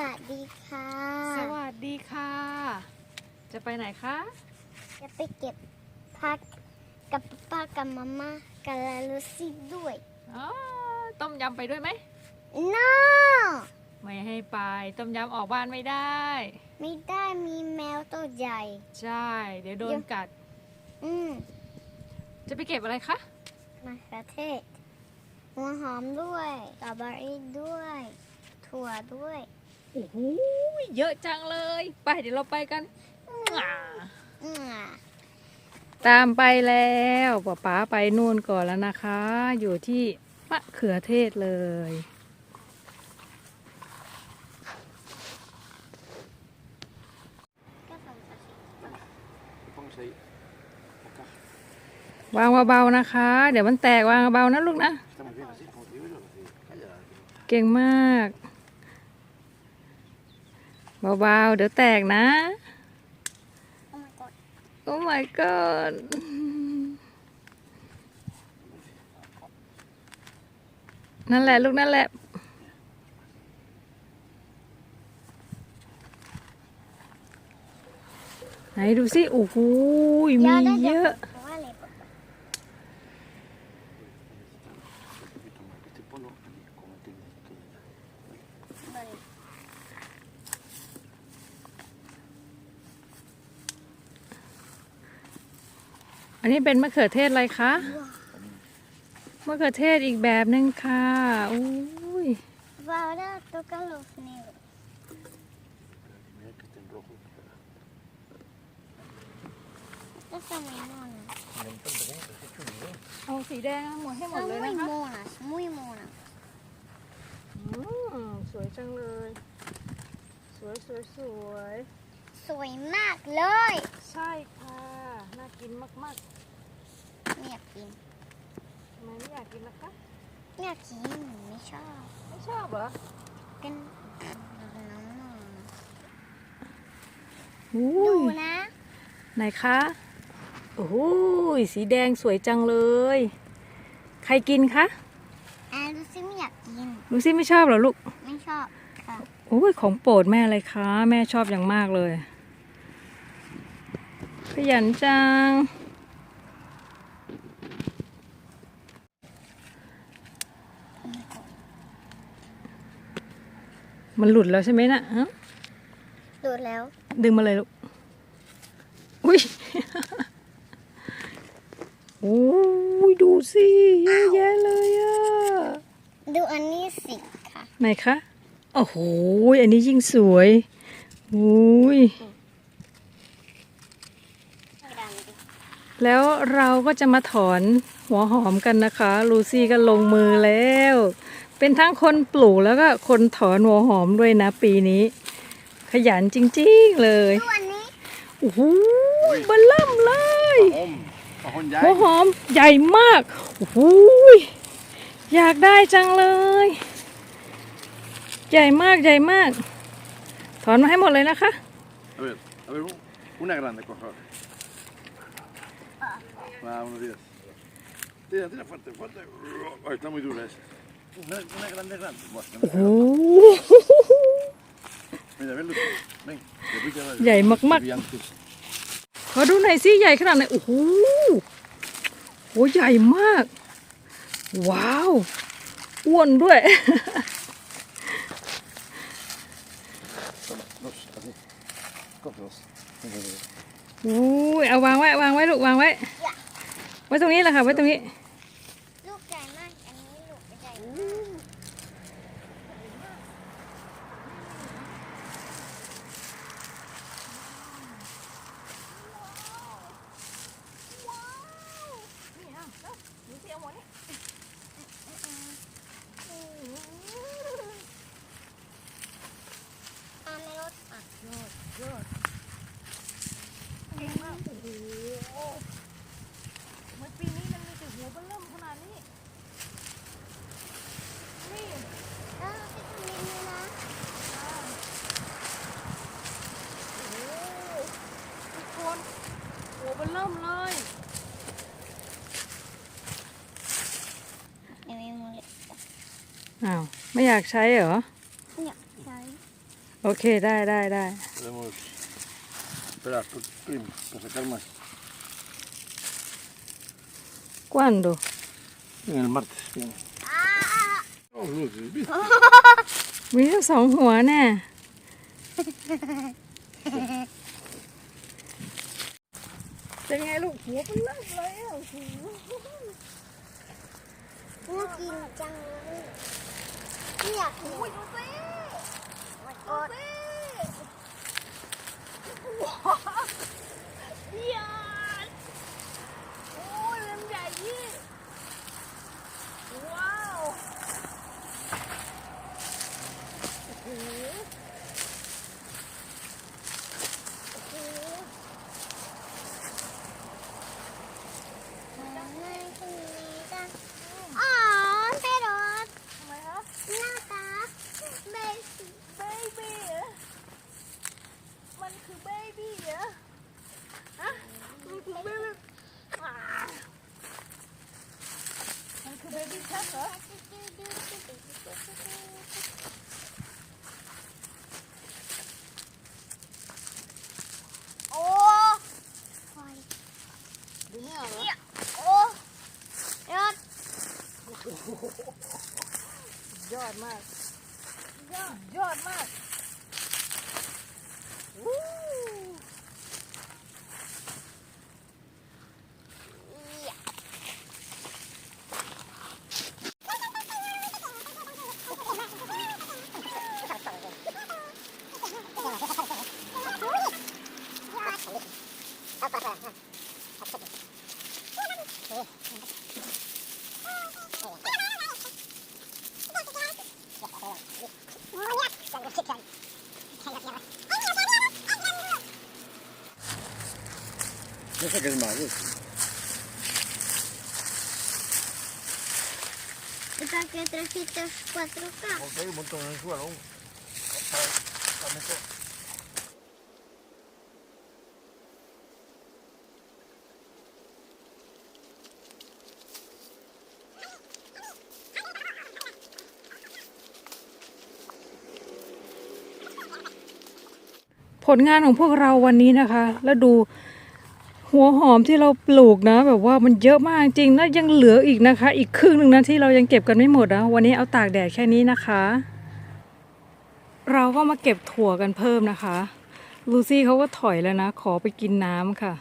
วัสดีค่ะ สวัสดีค่ะ จะไปไหนคะ จะไปเก็บผักกับป้ากับมาม่ากับลาลูซี่ด้วยอ๋อต้มยำไปด้วยไหม no ไม่ให้ไป ต้มยำออกบ้านไม่ได้ ไม่ได้มีแมวตัวใหญ่ ใช่ เดี๋ยวโดเดี๋นยวกัด อืมจะไปเก็บอะไรคะมะเขือเทศหัวหอมด้วยสตรอเบอรี่ด้วย ถั่วด้วย โอ้โหเยอะจังเลย ไปเดี๋ยวเราไปกัน ตามไปแล้วป๊าป๊าไปนู่นก่อนแล้วนะคะ อยู่ที่มะเขือเทศเลยวางเบาๆนะคะ เดี๋ยวมันแตกวางเบานะลูกนะ เก่งมาก เบาๆ เดี๋ยวแตกนะ โอ้ my god Oh my god นั่นแหละลูกนั่นแหละไหนดูสิ โอ้โหมีดี๋วเยอะเพราะว่าอะไรปะ Un poquito más. Este polo, como tiene todo ya. เบิ่ง อันนี้เป็นมะเขือเทศอะไรคะ มะเขือเทศอีกแบบหนึ่งค่ะอุ้ย Ahora toca los negros. Mira que está en rojo. Estas son muy monas. Me encanta cómo te has hecho un video. เอาสีแดงหมดให้หมด Son เลย muy นะคะ monas, muy monas. อืมสวยจังเลย สวยสวยสวย สวยมากเลย ใช่ค่ะน่า กินมากไม่อยากกิน ๆทำไมไม่อยากกินล่ะคะไม่อยากกินไม่ชอบไม่ชอบเหรอเป็นน้องอู้ๆดูยนะ ไหนคะโอ้โหสีแดงสวยจังเลย ใครกินคะแอนดูซิไม่อยากกิน ลูซี่ไม่ชอบเหรอลูกไม่ชอบค่ะ โอ้ยของโปรดแม่เลยคะแม่ชอบอย่างมากเลย ขยันจัง มันหลุดแล้วใช่ไหมนะฮะดูแล้ว ดึงมาเลยลูก อุ้ยโอ้ยดูสิเยอะแยะเลยอะดูอันนี้สิค่ะ ไหนคะ โอ้โห อันนี้ยิ่งสวยโอ้ย ดำดิ แล้วเราก็จะมาถอนหัวหอมกันนะคะ ลูซี่ก็ลงมือแล้ว เป็นทั้งคนปลูกแล้วก็คนถอนหัวหอมด้วยนะปีนี้ ขยันจริงๆเลยดูอันนี้โอ้โหเบันล่ำเลย Om. Pajón หัว ya. หอมใหญ่มากโอ้โหอยากได้จังเลย ใหญ่มากใหญ่มาก ถอนมาให้หมดเลยนะคะ A ver, a ver, un- una grande, por favor. Va, unos días. Tira, tira fuerte, fuerte. Ay, está muy dura esa. Una, una grande, grande. Buah, no me โอ้ queda. โห Mira, ven, Lucy. Ven. te pica la- Ya, y mac, mac. el antes. ขอดูหน่อยสิใหญ่ขนาดไหนโอ้โหโหใหญ่มาก ว้าว อ้วนด้วย Dos, así. Coge dos. อุ้ยเอาวางไว้วางไว้ลูกวางไว้ ไว้ตรงนี้แหละค่ะไว้ตรงนี้ ลูกใหญ่มาก อันนี้ลูกใหญ่มาก อาไม่รถอะ เหมือนปีนี้มันมีแต่หัวเบิ่มขนาดนี้ นี่ เออไปทำเมนูนะ ทุกคนหัวเบิ่มเลย เมนูเลย อ้าว ไม่อยากใช้เหรออยากใช้ โอเคได้ได้ได้ Podemos esperar por primo, para sacar más. ¿Cuándo? En el martes viene. Oh, luces, ¿viste? มีทั้งสองหัวแน่เป็นไงลูกหัวเป็นเลิศเลยอะน่ากินจังเลย เนี่ยดูสิดูสิมันกดยอดโอ้ยเล่มใหญ่ยี่ว้าวโอ้โห อ๋อเปโรส ทำไมครับ หน้าตาเบสิ เบบี้เหรอมันคือเบบี้เหรอฮะมันคือเบบี้อ่า มันคือเบบี้ชักเหรอ โอ้ ดูเนี่ยเหรอ โอ้ยอด ยอดมาก ยอด ยอดมาก วู้ No saques más, ¿eh? ¿Para qué trajiste cuatro cajas? Porque hay un montón en el suelo aún. Para, para meter. ผลงานของพวกเราวันนี้นะคะ แล้วดู หัวหอมที่เราปลูกนะ แบบว่ามันเยอะมากจริงๆแล้วยังเหลืออีกนะคะ อีกครึ่งหนึ่งนะที่เรายังเก็บกันไม่หมดนะวันนี้เอาตากแดดแค่นี้นะคะ เราก็มาเก็บถั่วกันเพิ่มนะคะ ลูซี่เขาก็ถอยแล้วนะ ขอไปกินน้ำค่ะ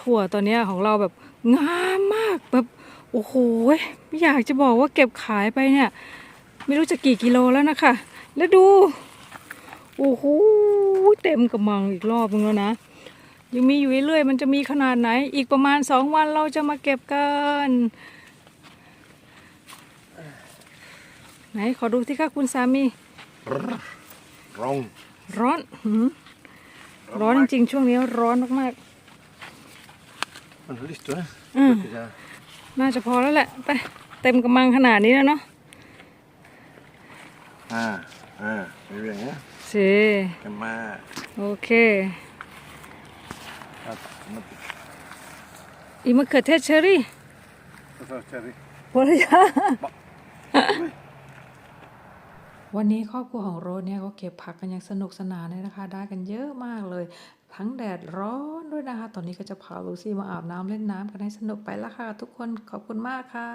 ถั่วตัวเนี้ของเราแบบงามมากแบบโอ้โหไม่อยากจะบอกว่าเก็บขายไปเนี่ย ไม่รู้จะกี่กิโลแล้วนะคะ แล้วดู โอ้โหเต็มกระมังอีกรอบนึงแล้วนะ ยังมีอยู่เรื่อยๆมันจะมีขนาดไหน อีกประมาณสองวันเราจะมาเก็บกันไหนขอดูที่ค่ะคุณสามี Ron. ร้อนหืมร้อนจริงๆช่วงนี้ร้อนมาก Bueno, listo, ¿eh? Mm. Creo que ya- ๆน่าจะพอแล้วแหละไปเต็มกระมังขนาดนี้แล้วเนาะ Ah, ah, muy bien, ¿eh? เส ¿Qué más? โอเค Ah, tomate. อีมะเขือเทศเชอรี่ Por cherry. ภรรยาวันนี้ครอบครัวของโรสเนี่ยเขาเก็บผักกันอย่างสนุกสนานเลยนะคะ ได้กันเยอะมากเลย ทั้งแดดร้อนด้วยนะคะ ตอนนี้ก็จะพาลูซี่มาอาบน้ำเล่นน้ำกันให้สนุกไปละค่ะ ทุกคนขอบคุณมากค่ะ